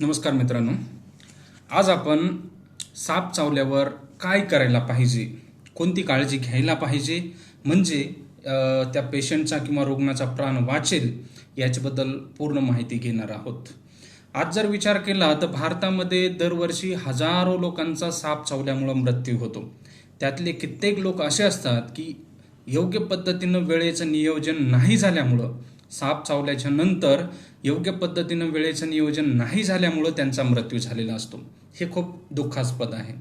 नमस्कार मित्रांनो. आज आपण साप चावल्यावर काय करायला पाहिजे? कोणती काळजी घ्यायला पाहिजे? म्हणजे त्या पेशंटचा किंवा रुग्णाचा प्राण वाचेल याच्याबद्दल पूर्ण माहिती घेणार आहोत. आज जर विचार केला तर भारतामध्ये दरवर्षी हजारो लोकांचा साप चावल्यामुळं मृत्यू होतो. त्यातले कित्येक लोक असे असतात की योग्य पद्धतीनं वेळेचं नियोजन नाही झाल्यामुळं साप चावल्याच्या नंतर योग्य पद्धतीनं वेळेचं नियोजन नाही झाल्यामुळं त्यांचा मृत्यू झालेला असतो. हे खूप दुःखास्पद आहे.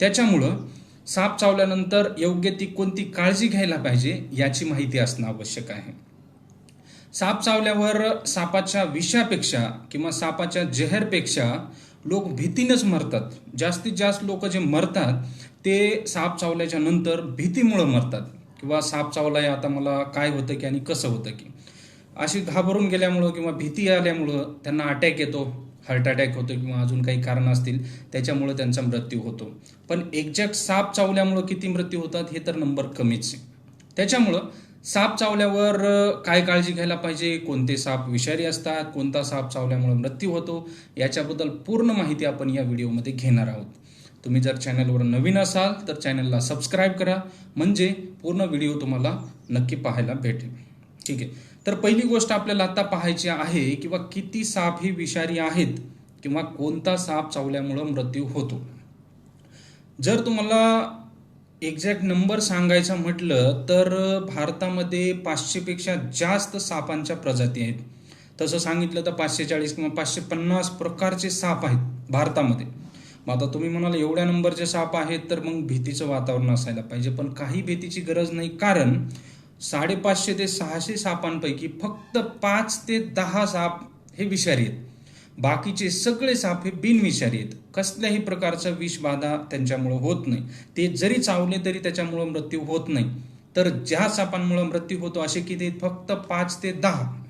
त्याच्यामुळं साप चावल्यानंतर योग्य ती कोणती काळजी घ्यायला पाहिजे याची माहिती असणं आवश्यक आहे. साप चावल्यावर सापाच्या विषापेक्षा किंवा सापाच्या जहरपेक्षा लोक भीतीनंच मरतात. जास्तीत जास्त लोक जे मरतात ते साप चावल्याच्या नंतर भीतीमुळं मरतात. किंवा साप चावलाय आता मला काय होतं की आणि कसं होतं की. अशी घाबरून गेल्यामुळं किंवा भीती आल्यामुळं त्यांना अटॅक येतो हार्ट अटॅक होतो किंवा अजून काही कारण असतील त्याच्यामुळं त्यांचा मृत्यू होतो. पण एक्झॅक्ट साप चावल्यामुळं किती मृत्यू होतात हे तर नंबर कमीच आहे. त्याच्यामुळं साप चावल्यावर काय काळजी घ्यायला पाहिजे कोणते साप विषारी असतात कोणता साप चावल्यामुळे मृत्यू होतो याच्याबद्दल पूर्ण माहिती आपण या व्हिडिओमध्ये घेणार आहोत. तुम्ही जर चॅनलवर नवीन असाल तर चॅनलला सबस्क्राईब करा. म्हणजे पूर्ण व्हिडिओ तुम्हाला नक्की पाहायला भेटेल. ठीक आहे. तर पहिली गोष्ट आपल्याला आता पाहायची आहे किंवा किती साप हे विषारी आहेत किंवा कोणता साप चावल्यामुळं मृत्यू होतो. जर तुम्हाला एक्झॅक्ट नंबर सांगायचा म्हटलं तर भारतामध्ये पाचशेपेक्षा जास्त सापांच्या प्रजाती आहेत. तसं सांगितलं तर पाचशे चाळीस किंवा पाचशे पन्नास प्रकारचे साप आहेत भारतामध्ये. मग आता तुम्ही म्हणाल एवढ्या नंबरचे साप आहेत तर मग भीतीचं वातावरण असायला पाहिजे. पण काही भीतीची गरज नाही. कारण साडेपाचशे ते सहाशे सापांपैकी फक्त पाच ते दहा साप हे विषारी आहेत. बाकीचे सगळे साप हे बिनविषारी आहेत. कसल्याही प्रकारचा विषबाधा त्यांच्यामुळं होत नाही. ते जरी चावले तरी त्याच्यामुळं मृत्यू होत नाही. तर ज्या सापांमुळं मृत्यू होतो असे किती फक्त पाच ते दहा.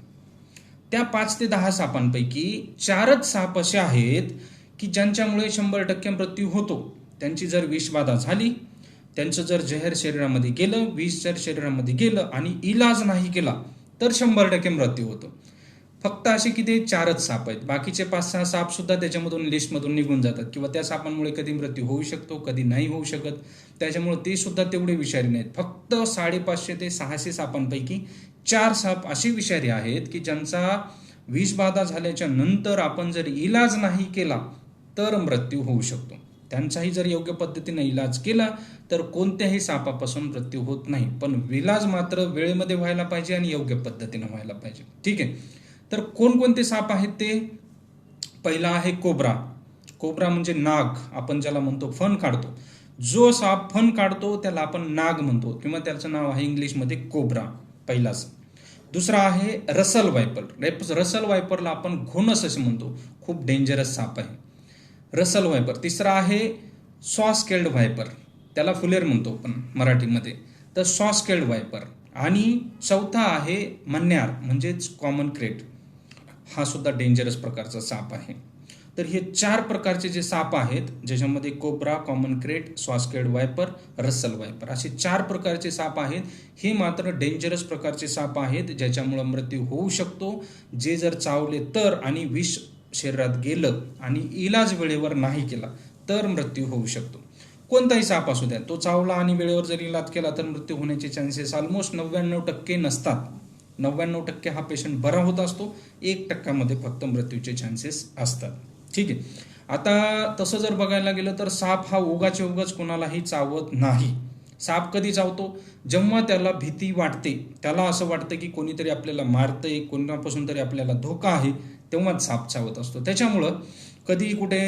त्या पाच ते दहा सापांपैकी चारच साप असे आहेत की ज्यांच्यामुळे शंभर टक्के मृत्यू होतो. त्यांची जर विषबाधा झाली त्यांचं जर जहर शरीरामध्ये गेलं विष जर शरीरामध्ये गेलं आणि इलाज नाही केला तर शंभर टक्के मृत्यू होतो. फक्त असे किती चारच साप आहेत. बाकीचे पाच सहा साप सुद्धा त्याच्यामधून लिस्टमधून निघून जातात. किंवा त्या सापांमुळे कधी मृत्यू होऊ शकतो कधी नाही होऊ शकत. त्याच्यामुळे ते सुद्धा तेवढे विषारी नाहीत. फक्त साडेपाचशे ते सहाशे सापांपैकी चार साप असे विषारी आहेत की ज्यांचा विषबाधा झाल्याच्यानंतर आपण जर इलाज नाही केला तर मृत्यू होऊ शकतो. त्यांचाही जर योग्य पद्धतीने इलाज केला तर कोणत्याही सापापासून मृत्यू होत नाही. पण विलाज मात्र वेळेमध्ये व्हायला पाहिजे आणि योग्य पद्धतीने व्हायला पाहिजे. ठीक आहे? तर कोणकोणते साप आहेत ते? पहिला आहे कोबरा. कोबरा म्हणजे नाग. आपण ज्याला म्हणतो फन काढतो. जो साप फन काढतो त्याला आपण नाग म्हणतो. किंवा त्याचं नाव आहे इंग्लिशमध्ये कोबरा पहिलाच दुसरा आहे रसल वायपर. रेप- रसल वायपरला आपण घोणस असं म्हणतो. खूप डेंजरस साप आहे. रसल वायपर तिसरा आहे सॉस्केल्ड व्हायपर. त्याला फुलेर म्हणतो आपण मराठीमध्ये. तर सॉस्केल्ड वायपर आणि चौथा आहे मन्यार म्हणजेच कॉमन क्रेट हा सुद्धा डेंजरस प्रकारचा साप आहे. तर हे चार प्रकारचे जे साप आहेत ज्याच्यामध्ये cobra common krait saw scaled viper Russell viper असे चार प्रकारचे साप आहेत. हे मात्र डेंजरस प्रकारचे साप आहेत ज्याच्यामुळं मृत्यू होऊ शकतो. जे जर चावले तर आणि विष शरीरात गेलं आणि इलाज वेळेवर नाही केला तर मृत्यू होऊ शकतो. कोणताही साप असू द्या तो चावला आणि वेळेवर जर इलाज केला तर मृत्यू होण्याचे चान्सेस ऑलमोस्ट नव्याण्णव टक्के नसतात. नव्याण्णव टक्के हा पेशंट बरा होत असतो एक टक्क्यामध्ये फक्त मृत्यूचे चान्सेस असतात. ठीक आहे. आता तसं जर बघायला गेलं तर साप हा उगाचे उगाच कोणालाही चावत नाही. साप कधी चावतो? जेव्हा त्याला भीती वाटते त्याला असं वाटतं की कोणीतरी आपल्याला मारतंय कोणापासून तरी आपल्याला धोका आहे तेव्हाच साप चावत असतो. त्याच्यामुळं कधी कुठे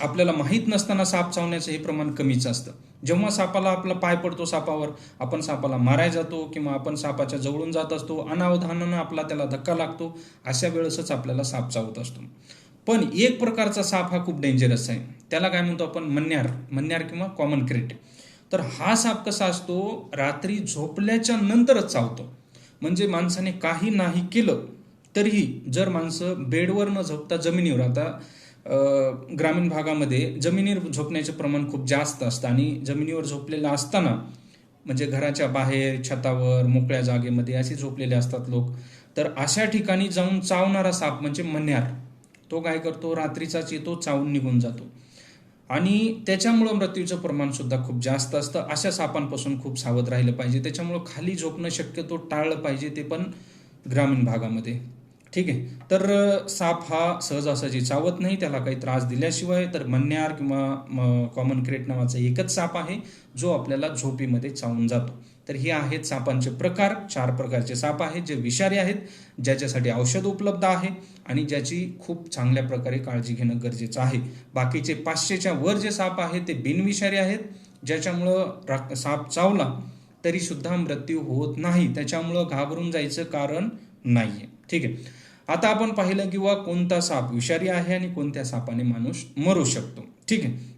आपल्याला माहीत नसताना साप चावण्याचं हे प्रमाण कमीच असतं. जेव्हा सापाला आपला पाय पडतो सापावर आपण सापाला माराय जातो किंवा आपण सापाच्या जवळून जात असतो अनावधानानं आपला त्याला धक्का लागतो अशा वेळेसच आपल्याला साप चावत असतो. पण एक प्रकारचा साप हा खूप डेंजरस आहे. त्याला काय म्हणतो आपण? मन्यार मन्यार किंवा कॉमन क्रेट तर हा साप कसा असतो? रात्री झोपल्याच्या नंतरच चावतो. म्हणजे माणसाने काही नाही केलं तरीही जर माणसं बेडवर न झोपता जमिनीवर आता ग्रामीण भागामध्ये जमिनीवर झोपण्याचं प्रमाण खूप जास्त असतं आणि जमिनीवर झोपलेलं असताना म्हणजे घराच्या बाहेर छतावर मोकळ्या जागेमध्ये असे झोपलेले असतात लोक तर अशा ठिकाणी जाऊन चावणारा साप म्हणजे मन्यार. तो काय करतो? रात्रीचाच येतो चावून निघून जातो. आणि त्याच्यामुळं मृत्यूचं प्रमाण सुद्धा खूप जास्त असतं. अशा सापांपासून खूप सावध राहिलं पाहिजे. त्याच्यामुळं खाली झोपणं शक्यतो टाळलं पाहिजे ते पण ग्रामीण भागामध्ये. ठीक आहे. तर साप हा सहजासहजी चावत नाही त्याला काही त्रास दिल्याशिवाय. तर मन्यार किंवा कॉमन क्रेट नावाचा एकच साप आहे जो आपल्याला झोपीमध्ये चावून जातो. तर हे आहेत सापांचे प्रकार. चार प्रकारचे साप आहेत जे विषारी आहेत ज्याच्यासाठी औषध उपलब्ध आहे आणि ज्याची खूप चांगल्या प्रकारे काळजी घेणं गरजेचं आहे. बाकीचे पाचशेच्या वर जे साप आहेत ते बिनविषारी आहेत. ज्याच्यामुळं साप चावला तरी सुद्धा मृत्यू होत नाही. त्याच्यामुळं घाबरून जायचं कारण नाही आहे ठीक आहे. आता आपण पाहिलं किंवा कोणता साप विषारी आहे आणि कोणत्या सापाने माणूस मरू शकतो. ठीक आहे?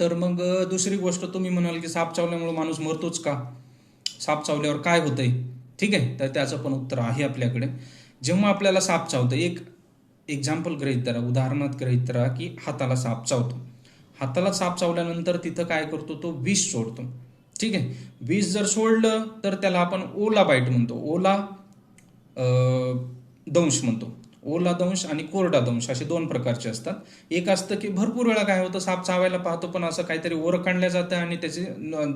तर मग दुसरी गोष्ट तुम्ही म्हणाल की साप चावल्यामुळे माणूस मरतोच का? साप चावल्यावर काय होतंय? ठीक आहे? तर त्याचं पण उत्तर आहे आपल्याकडे. जेव्हा आपल्याला साप चावतं एक एक्झाम्पल गृहीत धरा उदाहरणात गृहीत धरा की हाताला साप चावतो. हाताला साप चावल्यानंतर तिथं काय करतो? तो विष सोडतो. ठीक आहे? विष जर सोडलं तर त्याला आपण ओला बाईट म्हणतो. ओला दंश म्हणतो ओला दंश आणि कोरडा दंश असे दोन प्रकारचे असतात. एक असतं की भरपूर वेळा काय होतं साप चावायला पाहतो पण असं काहीतरी ओर काढल्या जातं आणि त्याचे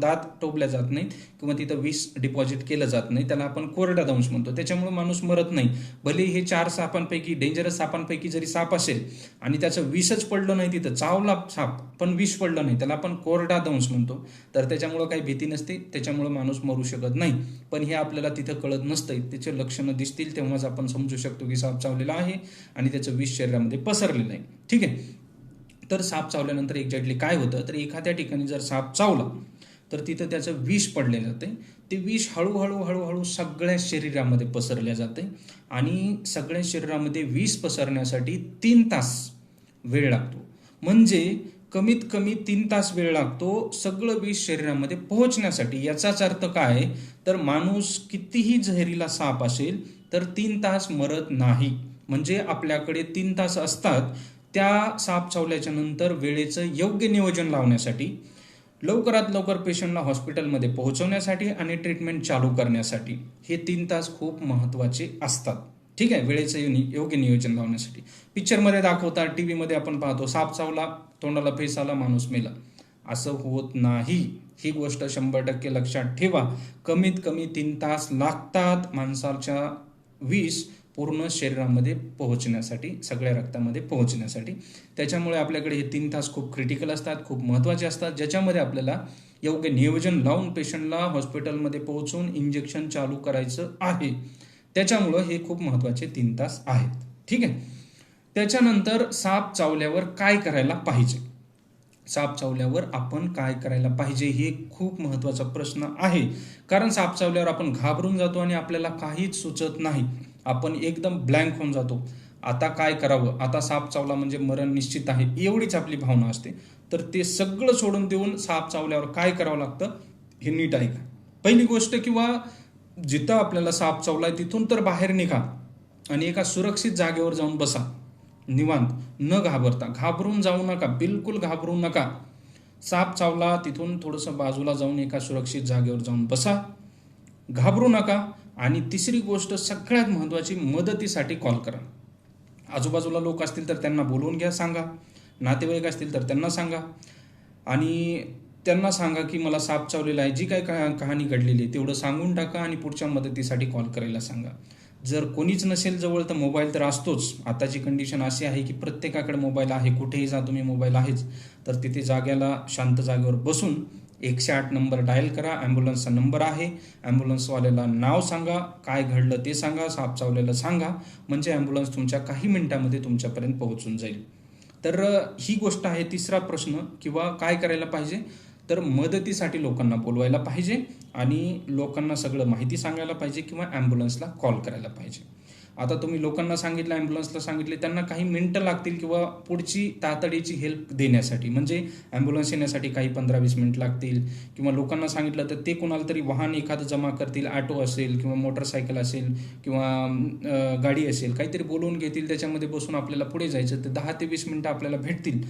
दात टोपल्या जात नाहीत किंवा तिथं विष डिपॉझिट केलं जात नाही. त्याला आपण कोरडा दंश म्हणतो. त्याच्यामुळे माणूस मरत नाही. भले हे चार सापांपैकी डेंजरस सापांपैकी जरी साप असेल आणि त्याचं विषच पडलं नाही तिथं चावला साप पण विष पडलं नाही त्याला आपण कोरडा दंश म्हणतो. तर त्याच्यामुळं काही भीती नसते. त्याच्यामुळं माणूस मरू शकत नाही. पण हे आपल्याला तिथं कळत नसतं त्याचे लक्षणं दिसतील तेव्हाच आपण समजू शकतो की साप चावलेला आहे आणि त्याचं विष शरीरामध्ये पसरलेलं आहे. ठीक आहे? तर साप चावल्यानंतर एक्झॅक्टली काय होतं? तर एखाद्या ठिकाणी जर साप चावला तर तिथं त्याचं विष पडले जाते. ते विष हळूहळू हळूहळू सगळ्या शरीरामध्ये पसरल्या जाते आणि सगळ्या शरीरामध्ये विष पसरण्यासाठी तीन तास वेळ लागतो. म्हणजे कमीत कमी तीन तास वेळ लागतो सगळं विष शरीरामध्ये पोहोचण्यासाठी. याचाच अर्थ काय? तर माणूस कितीही जहरीला साप असेल तर तीन तास मरत नाही. म्हणजे आपल्याकडे तीन तास असतात त्या साप चावल्याच्या नंतर वेळेचं योग्य नियोजन लावण्यासाठी लवकरात लवकर पेशंटला हॉस्पिटलमध्ये पोहोचवण्यासाठी आणि ट्रीटमेंट चालू करण्यासाठी. हे तीन तास खूप महत्त्वाचे असतात. ठीक आहे वेळेचं योग्य नियोजन लावण्यासाठी. पिक्चरमध्ये दाखवतात टी व्हीमध्ये आपण पाहतो साप चावला तोंडाला फेस आला माणूस मेला. असं होत नाही. ही गोष्ट शंभर टक्के लक्षात ठेवा. कमीत कमी तीन तास लागतात माणसाच्या वीस पूर्ण शरीरामध्ये पोहोचण्यासाठी सगळ्या रक्तामध्ये पोहोचण्यासाठी. त्याच्यामुळे आपल्याकडे हे तीन तास खूप क्रिटिकल असतात खूप महत्त्वाचे असतात ज्याच्यामध्ये आपल्याला योग्य नियोजन लावून पेशंटला हॉस्पिटलमध्ये पोहोचून इंजेक्शन चालू करायचं आहे. त्याच्यामुळं हे खूप महत्त्वाचे तीन तास आहेत. ठीक आहे? त्याच्यानंतर साप चावल्यावर काय करायला पाहिजे? साप चावल्यावर आपण काय करायला पाहिजे? हे खूप महत्त्वाचा प्रश्न आहे. कारण साप चावल्यावर आपण घाबरून जातो आणि आपल्याला काहीच सुचत नाही. आपण एकदम ब्लँक होऊन जातो. आता काय करावं? आता साप चावला म्हणजे मरण निश्चित आहे एवढीच आपली भावना असते. तर ते सगळं सोडून देऊन साप चावल्यावर काय करावं लागतं? हे नीट ऐका. पहिली गोष्ट किंवा जिथं आपल्याला साप चावलाय तिथून तर बाहेर निघा आणि एका सुरक्षित जागेवर जाऊन बसा. निवांत. न घाबरता. घाबरून जाऊ नका. बिलकुल घाबरू नका. साप चावला तिथून थोडंसं बाजूला जाऊन एका सुरक्षित जागेवर जाऊन बसा. घाबरू नका. आणि तिसरी गोष्ट सगळ्यात महत्त्वाची मदतीसाठी कॉल करा. आजूबाजूला लोक असतील तर त्यांना बोलवून घ्या सांगा. नातेवाईक असतील तर त्यांना सांगा. आणि त्यांना सांगा की मला साप चावलेला आहे जी काय का कहाणी घडलेली आहे तेवढं सांगून टाका आणि पुढच्या मदतीसाठी कॉल करायला सांगा. जर कोणीच नसेल जवळ तर मोबाईल तर असतोच. आताची कंडिशन अशी आहे की प्रत्येकाकडे मोबाईल आहे. कुठेही जा तुम्ही मोबाईल आहेच. तर तिथे जाग्याला शांत जागेवर बसून एकशे आठ नंबर डायल करा ॲम्ब्युलन्सचा नंबर आहे. ॲम्ब्युलन्सवाल्याला नाव सांगा काय घडलं ते सांगा साप चावलेलं सांगा. म्हणजे ॲम्ब्युलन्स तुमच्या काही मिनिटामध्ये तुमच्यापर्यंत पोहोचून जाईल. तर ही गोष्ट आहे तिसरा प्रश्न किंवा काय करायला पाहिजे? तर मदतीसाठी लोकांना बोलवायला पाहिजे आणि लोकांना सगळं माहिती सांगायला पाहिजे किंवा ॲम्ब्युलन्सला कॉल करायला पाहिजे. आता तुम्ही लोकांना सांगितलं ॲम्ब्युलन्सला सांगितले त्यांना काही मिनटं लागतील किंवा पुढची तातडीची हेल्प देण्यासाठी. म्हणजे ॲम्ब्युलन्स येण्यासाठी काही पंधरा वीस मिनिट लागतील किंवा लोकांना सांगितलं तर ते कोणाला तरी वाहन एखादं जमा करतील ऑटो असेल किंवा मोटरसायकल असेल किंवा गाडी असेल काहीतरी बोलवून घेतील त्याच्यामध्ये बसून आपल्याला पुढे जायचं तर दहा ते वीस मिनटं आपल्याला भेटतील.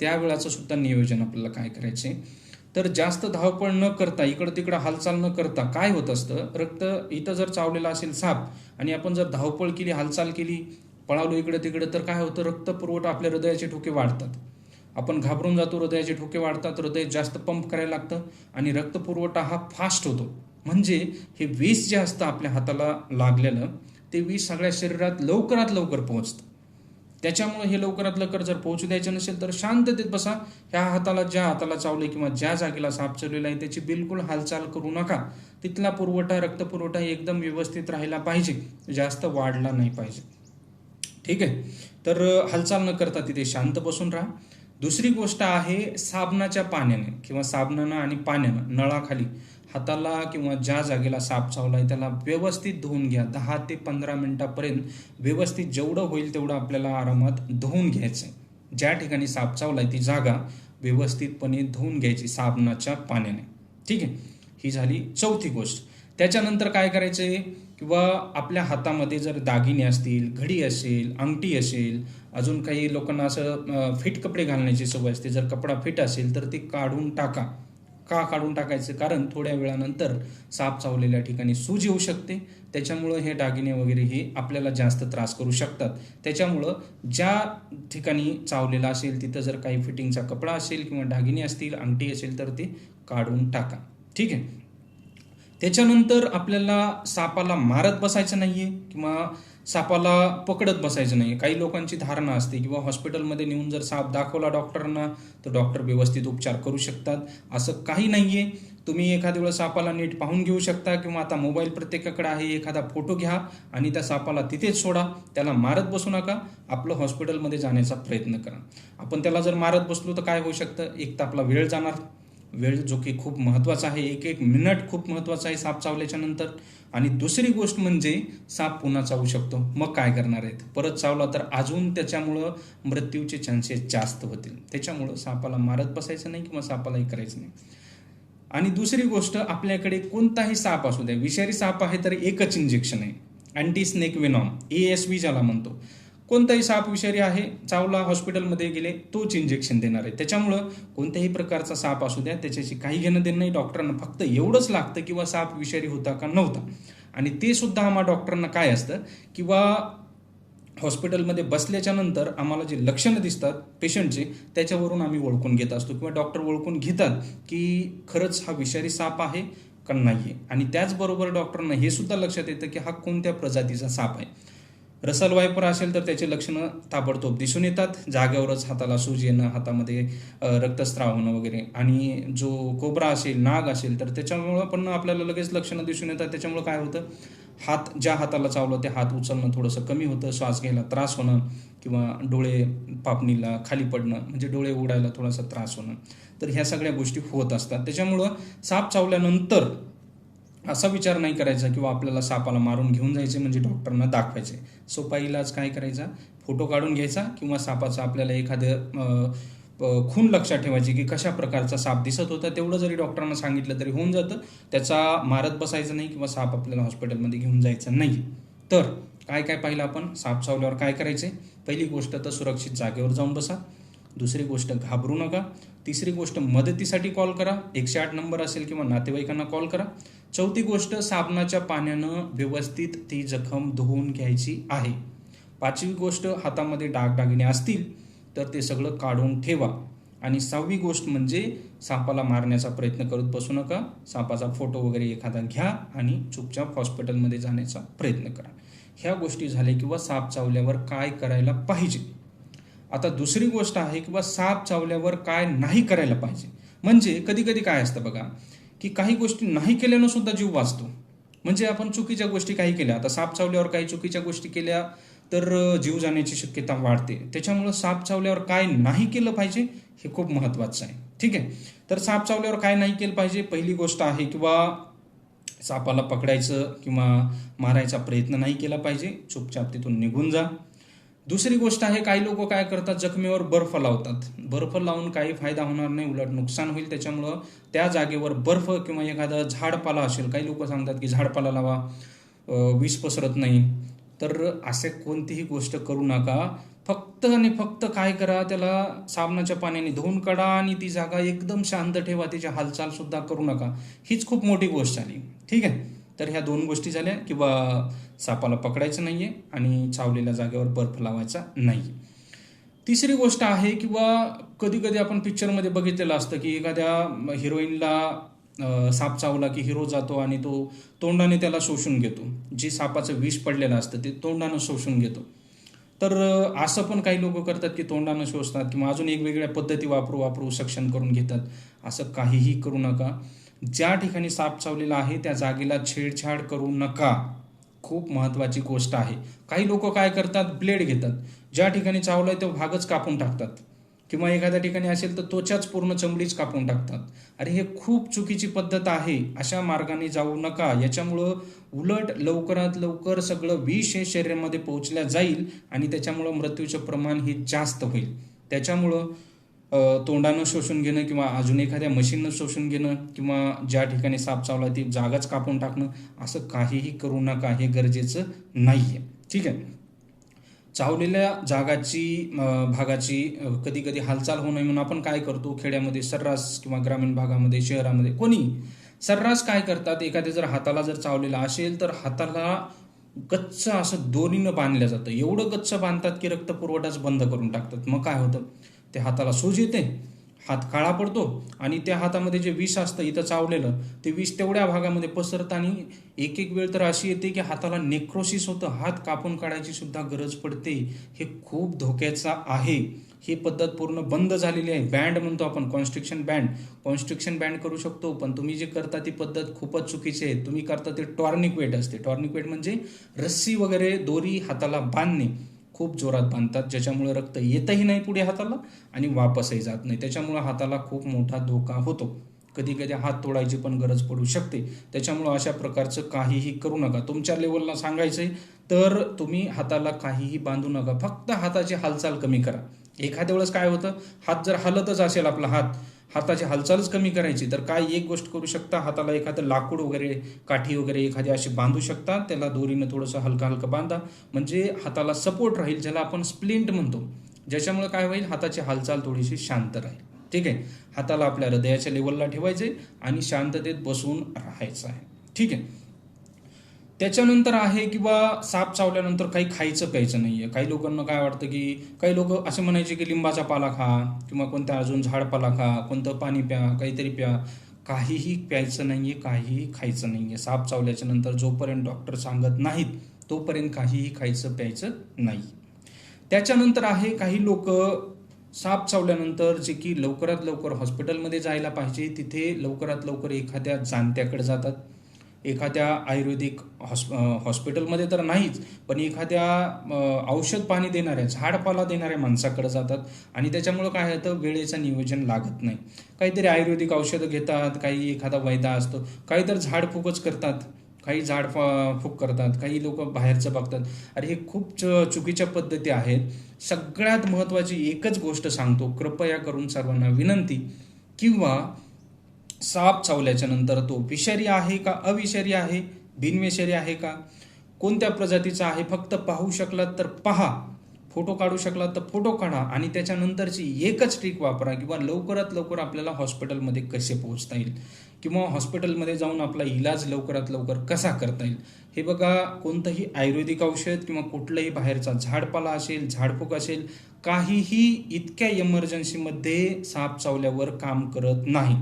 त्यावेळाचं सुद्धा नियोजन आपल्याला काय करायचं आहे तर जास्त धावपळ न करता इकडं तिकडं हालचाल न करता काय होत असतं? रक्त इथं जर चावलेला असेल साप आणि आपण जर धावपळ केली हालचाल केली पळालो इकडं तिकडं तर काय होतं? रक्तपुरवठा आपल्या हृदयाचे ठोके वाढतात. आपण घाबरून जातो हृदयाचे ठोके वाढतात हृदय जास्त पंप करायला लागतं आणि रक्तपुरवठा हा फास्ट होतो. म्हणजे हे विष जे असतं आपल्या हाताला लागलेलं ते विष सगळ्या शरीरात लवकरात लवकर पोहोचतं. त्याच्यामुळे हे लवकरात लवकर जर पोहोचू द्यायचं नसेल तर शांततेत बसा. ह्या हाताला ज्या हाताला चावलं किंवा ज्या जागेला साप चावलेला आहे त्याची बिलकुल हालचाल करू नका. तिथला पुरवठा रक्तपुरवठा एकदम व्यवस्थित राहिला पाहिजे. जास्त वाढला नाही पाहिजे. ठीक आहे? तर हालचाल न करता तिथे शांत बसून राहा. दुसरी गोष्ट आहे साबणाच्या पाण्याने किंवा साबणानं आणि पाण्यानं नळाखाली हाताला किंवा ज्या जागेला साप चावला आहे त्याला व्यवस्थित धुवून घ्या. दहा ते पंधरा मिनिटापर्यंत व्यवस्थित जेवढं होईल तेवढं आपल्याला आरामात धुवून घ्यायचं आहे ज्या ठिकाणी साप चावला आहे ती जागा व्यवस्थितपणे धुवून घ्यायची साबणाच्या पाण्याने. ठीक आहे? ही झाली चौथी गोष्ट. त्याच्यानंतर काय करायचं आहे किंवा आपल्या हातामध्ये जर दागिने असतील घडी असेल अंगठी असेल अजून काही लोकांना असं फिट कपडे घालण्याची सवय असते. जर कपडा फिट असेल तर ते काढून टाका. का काढून टाकायचं? कारण थोड्या वेळानंतर साप चावलेल्या ठिकाणी सूज येऊ शकते. त्याच्यामुळं हे दागिने वगैरे हे आपल्याला जास्त त्रास करू शकतात. त्याच्यामुळं ज्या ठिकाणी चावलेला असेल तिथं जर काही फिटिंगचा कपडा असेल किंवा दागिने असतील अंगठी असेल तर ते काढून टाका. ठीक आहे? त्याच्यानंतर आपल्याला सापाला मारत बसायचं नाहीये किंवा सापाला पकडत बसायचं नाही काही लोकांची धारणा असते किंवा हॉस्पिटलमध्ये नेऊन जर साप दाखवला डॉक्टरांना तर डॉक्टर व्यवस्थित उपचार करू शकतात. असं काही नाहीये. तुम्ही एखाद्या वेळेस सापाला नीट पाहून घेऊ शकता किंवा आता मोबाईल प्रत्येकाकडे आहे एखादा फोटो घ्या आणि त्या सापाला तिथेच सोडा. त्याला मारत बसू नका. आपलं हॉस्पिटलमध्ये जाण्याचा प्रयत्न करा. आपण त्याला जर मारत बसलो तर काय होऊ शकतं? एक तर आपला वेळ जाणार. वेळ जो की खूप महत्त्वाचा आहे एक एक मिनिट खूप महत्त्वाचा आहे साप चावल्याच्या नंतर. आणि दुसरी गोष्ट म्हणजे साप पुन्हा चावू शकतो. मग काय करणार आहेत? परत चावला तर अजून त्याच्यामुळं मृत्यूचे चान्सेस जास्त होतील. त्याच्यामुळं सापाला मारत बसायचं नाही किंवा सापालाही करायचं नाही. आणि दुसरी गोष्ट आपल्याकडे कोणताही साप असू द्या विषारी साप आहे तर एकच इंजेक्शन आहे. Anti snake venom A S V ज्याला म्हणतो. कोणताही साप विषारी आहे चावला हॉस्पिटलमध्ये गेले तोच इंजेक्शन देणार आहे. त्याच्यामुळं कोणत्याही प्रकारचा साप असू द्या त्याच्याशी काही घेणं देणं नाही. डॉक्टरांना फक्त एवढंच लागतं किंवा साप विषारी होता का नव्हता. आणि ते सुद्धा आम्हा डॉक्टरांना काय असतं किंवा हॉस्पिटलमध्ये बसल्याच्या नंतर आम्हाला जे लक्षणं दिसतात पेशंटचे त्याच्यावरून आम्ही ओळखून घेत असतो. किंवा डॉक्टर ओळखून घेतात की खरंच हा विषारी साप आहे का नाही आहे आणि त्याचबरोबर डॉक्टरांना हे सुद्धा लक्षात येतं की हा कोणत्या प्रजातीचा साप आहे? रसल वायपर असेल तर त्याचे लक्षणं ताबडतोब दिसून येतात. जागेवरच हाताला सूज येणं हातामध्ये रक्तस्त्राव रक्तस्राव होणं वगैरे. आणि जो कोबरा असेल नाग असेल तर त्याच्यामुळं पण आपल्याला लगेच लक्षणं दिसून येतात. त्याच्यामुळं काय होतं? हात ज्या हाताला चावलं ते हात उचलणं थोडंसं कमी होतं. श्वास घ्यायला त्रास होणं किंवा डोळे पापणीला खाली पडणं म्हणजे डोळे उडायला थोडासा त्रास होणं. तर ह्या सगळ्या गोष्टी होत असतात. त्याच्यामुळं साप चावल्यानंतर असा विचार नाही करायचा किंवा आपल्याला सापाला मारून घेऊन जायचे म्हणजे डॉक्टरांना दाखवायचे. सोपा इलाज काय करायचा? फोटो काढून घ्यायचा किंवा सापाचा आपल्याला एखादं खून लक्षात ठेवायची की कशा प्रकारचा साप दिसत होता तेवढं जरी डॉक्टरांना सांगितलं तरी होऊन जातं. त्याचा मारत बसायचं नाही किंवा साप आपल्याला हॉस्पिटलमध्ये घेऊन जायचं नाही. तर काय काय पाहिलं आपण? साप चावल्यावर काय करायचे? पहिली गोष्ट तर सुरक्षित जागेवर जाऊन बसा. दुसरी गोष्ट घाबरू नका. तिसरी गोष्ट मदतीसाठी कॉल करा. एकशे आठ नंबर असेल किंवा नातेवाईकांना कॉल करा. चौथी गोष्ट साबणाच्या पाण्यानं व्यवस्थित ती जखम धुवून घ्यायची आहे. पाचवी गोष्ट हातामध्ये डागडागिने असतील तर ते सगळं काढून ठेवा. आणि सहावी गोष्ट म्हणजे सापाला मारण्याचा प्रयत्न करत बसू नका. सापाचा फोटो वगैरे एखादा घ्या आणि चुपचाप हॉस्पिटलमध्ये जाण्याचा प्रयत्न करा. ह्या गोष्टी झाल्या किंवा साप चावल्यावर काय करायला पाहिजे? आता दुसरी गोष्ट आहे किंवा साप चावल्यावर काय नाही करायला पाहिजे. म्हणजे कधी कधी काय असतं बघा की काही गोष्टी नाही केल्यानं सुद्धा जीव वाचतो. म्हणजे आपण चुकीच्या गोष्टी काही केल्या. आता साप चावल्यावर काही चुकीच्या गोष्टी केल्या तर जीव जाण्याची शक्यता वाढते. त्याच्यामुळं साप चावल्यावर काय नाही केलं पाहिजे हे खूप महत्त्वाचं आहे. ठीक आहे? तर साप चावल्यावर काय नाही केलं पाहिजे पहिली गोष्ट आहे किंवा सापाला पकडायचं किंवा मारायचा प्रयत्न नाही केला पाहिजे. चुपचाप तिथून निघून जा. दुसरी गोष्ट आहे काही लोक काय करतात जखमेवर बर्फ लावतात. बर्फ लावून काही फायदा होणार नाही उलट नुकसान होईल. त्याच्यामुळं त्या जागेवर बर्फ किंवा एखादा झाडपाला असेल काही लोक सांगतात की झाडपाला लावा वीज विष पसरत नाही. तर असे कोणतीही गोष्ट करू नका. फक्त आणि फक्त काय करा त्याला साबणाच्या पाण्याने धुवून काढा आणि ती जागा एकदम शांत ठेवा. तिची हालचाल सुद्धा करू नका. हीच खूप मोठी गोष्ट झाली ठीक आहे? तर ह्या दोन गोष्टी झाल्या किंवा सापाला पकडायचं नाही आहे आणि चावलेल्या जागेवर बर्फ लावायचा नाही तिसरी गोष्ट आहे किंवा कधी कधी आपण पिक्चरमध्ये बघितलेलं असतं की एखाद्या हिरोईनला साप चावला की हिरो जातो आणि तो तोंडाने त्याला शोषून घेतो. जे सापाचं विष पडलेलं असतं ते तोंडानं शोषून घेतो. तर असं पण काही लोक करतात की तोंडानं शोषतात किंवा अजून एक वेगळ्या पद्धती वापरू वापरू सक्षम करून घेतात. असं काहीही करू नका. ज्या ठिकाणी साप चावलेला आहे त्या जागेला छेडछाड करू नका. खूप महत्त्वाची गोष्ट आहे. काही लोक काय करतात? ब्लेड घेतात. ज्या ठिकाणी चावलंय तो भागच कापून टाकतात. किंवा एखाद्या ठिकाणी असेल तर त्वचाच पूर्ण चमडीच कापून टाकतात. अरे हे खूप चुकीची पद्धत आहे. अशा मार्गाने जाऊ नका. याच्यामुळं उलट लवकरात लवकर सगळं विष हे शरीरामध्ये पोहोचल्या जाईल आणि त्याच्यामुळं मृत्यूचं प्रमाण हे जास्त होईल. त्याच्यामुळं तोंडानं शोषून घेणं किंवा अजून एखाद्या मशीननं शोषून घेणं किंवा ज्या ठिकाणी साप चावला ती जागाच कापून टाकणं असं काहीही करू नका. हे गरजेचं नाही आहे ठीक आहे? चावलेल्या जागाची भागाची कधी कधी हालचाल होऊ नये म्हणून आपण काय करतो? खेड्यामध्ये सर्रास किंवा ग्रामीण भागामध्ये शहरामध्ये कोणी सर्रास काय करतात? एखाद्या जर हाताला जर चावलेला असेल तर हाताला गच्च असं दोरीनं बांधलं जातं. एवढं गच्च बांधतात की रक्त पुरवठाच बंद करून टाकतात. मग काय होतं? ते हाताला सूज येते हात काळा पडतो आणि त्या हातामध्ये जे विष असतं इथं चावलेलं ते विष तेवढ्या भागामध्ये पसरतं आणि एक एक वेळ तर अशी येते की हाताला नेक्रोसिस होतं हात कापून काढायची सुद्धा गरज पडते. हे खूप धोक्याचं आहे. ही पद्धत पूर्ण बंद झालेली आहे. बँड म्हणतो आपण कॉन्स्ट्रिक्शन बँड कॉन्स्ट्रिक्शन बँड करू शकतो पण तुम्ही जे करता ती पद्धत खूपच चुकीची आहे. तुम्ही करता ते टॉर्निक वेट असते. टॉर्निक वेट म्हणजे रस्सी वगैरे दोरी हाताला बांधणे. खूप जोरात बांधतात ज्याच्यामुळे रक्त येतही नाही पुढे हाताला आणि वापसही जात नाही. त्याच्यामुळे हाताला खूप मोठा धोका होतो. कधी कधी हात तोडायची पण गरज पडू शकते. त्याच्यामुळं अशा प्रकारचं काहीही करू नका. तुमच्या लेवलला सांगायचंय तर तुम्ही हाताला काहीही बांधू नका. फक्त हाताची हालचाल कमी करा. एखाद्या वेळेस काय होतं? हात जर हलतच असेल आपला हात हाताची हालचालच कमी करायची. तर काय एक गोष्ट करू शकता? हाताला एखादं लाकूड वगैरे काठी वगैरे एखादी अशी बांधू शकता. त्याला दोरीनं थोडंसं हलका हलकं बांधा. म्हणजे हाताला सपोर्ट राहील ज्याला आपण स्प्लिंट म्हणतो. ज्याच्यामुळे काय होईल? हाताची हालचाल थोडीशी शांत राहील. ठीक आहे? हाताला आपल्या हृदयाच्या लेवलला ठेवायचे आणि शांततेत बसून राहायचं आहे. ठीक आहे? त्याच्यानंतर आहे किंवा साप चावल्यानंतर काही खायचं प्यायचं नाहीये. काही लोकांना काय वाटतं की काही लोक असे म्हणायचे की लिंबाचा पाला खा किंवा कोणत्या अजून झाडपाला खा कोणतं पाणी प्या काहीतरी प्या. काहीही प्यायचं नाहीये काहीही खायचं नाहीये. साप चावल्याच्या नंतर जोपर्यंत डॉक्टर सांगत नाहीत तोपर्यंत काहीही खायचं प्यायचं नाही. त्याच्यानंतर आहे काही लोक साप चावल्यानंतर जे की लवकरात लवकर हॉस्पिटलमध्ये जायला पाहिजे. तिथे लवकरात लवकर एखाद्या जाणत्याकडे जातात. एखाद्या आयुर्वेदिक हॉस् हॉस्पिटलमध्ये तर नाहीच पण एखाद्या औषध पाणी देणाऱ्या झाडपाला देणाऱ्या माणसाकडे जातात आणि त्याच्यामुळं काय होतं वेळेचं नियोजन लागत नाही. काहीतरी आयुर्वेदिक औषधं घेतात काही एखादा वैदा असतो काही तर झाडफुकच करतात काही झाड फूक करतात काही लोक बाहेरचं बघतात. अरे हे खूप च चुकीच्या पद्धती आहेत. सगळ्यात महत्त्वाची एकच गोष्ट सांगतो कृपया करून सर्वांना विनंती किंवा साप चावल्याच्या नंतर तो विषारी आहे का अविषारी आहे? बिनविषारी आहे का? कोणत्या प्रजातीचा आहे? फक्त पाहू शकलात तर पहा. फोटो काढू शकलात तर फोटो काढा आणि त्याच्यानंतरची एकच ट्रिक वापरा किंवा लवकरात लवकर आपल्याला हॉस्पिटलमध्ये कसे पोहोचता येईल? किंवा हॉस्पिटलमध्ये जाऊन आपला इलाज लवकरात लवकर कसा करता येईल? हे बघा कोणतंही आयुर्वेदिक औषध किंवा कुठलंही बाहेरचा झाडपाला असेल झाडफूक असेल काहीही इतक्या इमर्जन्सीमध्ये साप चावल्यावर काम करत नाही.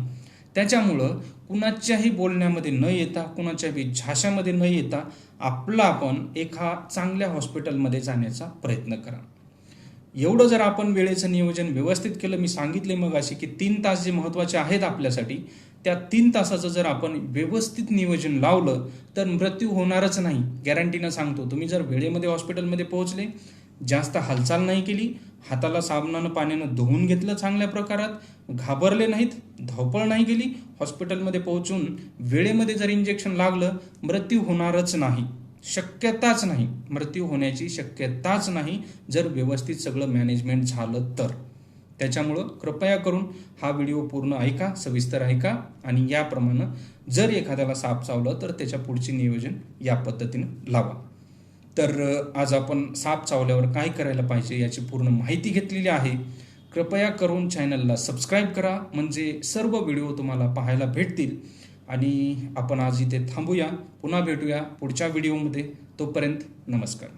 त्याच्यामुळं कुणाच्याही बोलण्यामध्ये न येता कुणाच्याही झाशामध्ये न येता आपला आपण एका चांगल्या हॉस्पिटलमध्ये जाण्याचा प्रयत्न करा. एवढं जर आपण वेळेचं नियोजन व्यवस्थित केलं मी सांगितले मग असे की तीन तास जे महत्त्वाचे आहेत आपल्यासाठी त्या तीन तासाचं जर आपण व्यवस्थित नियोजन लावलं तर मृत्यू होणारच नाही. गॅरंटीनं सांगतो. तुम्ही जर वेळेमध्ये हॉस्पिटलमध्ये पोहोचले जास्त हालचाल नाही केली हाताला साबणानं पाण्यानं धुवून घेतलं चांगल्या प्रकारात घाबरले नाहीत धावपळ नाही केली हॉस्पिटलमध्ये पोहोचून वेळेमध्ये जर इंजेक्शन लागलं मृत्यू होणारच नाही शक्यताच नाही मृत्यू होण्याची शक्यताच नाही जर व्यवस्थित सगळं मॅनेजमेंट झालं तर. त्याच्यामुळं कृपया करून हा व्हिडिओ पूर्ण ऐका सविस्तर ऐका आणि याप्रमाणे जर एखाद्याला साप चावलं तर त्याच्या पुढचे नियोजन या पद्धतीनं लावा. तर आज आपण साप चावल्यावर काय करायला पाहिजे याची पूर्ण माहिती घेतलेली आहे. कृपया करून चॅनलला सबस्क्राईब करा म्हणजे सर्व व्हिडिओ तुम्हाला पाहायला भेटतील. आणि आपण आज इथे थांबूया पुन्हा भेटूया पुढच्या व्हिडिओमध्ये. तोपर्यंत नमस्कार.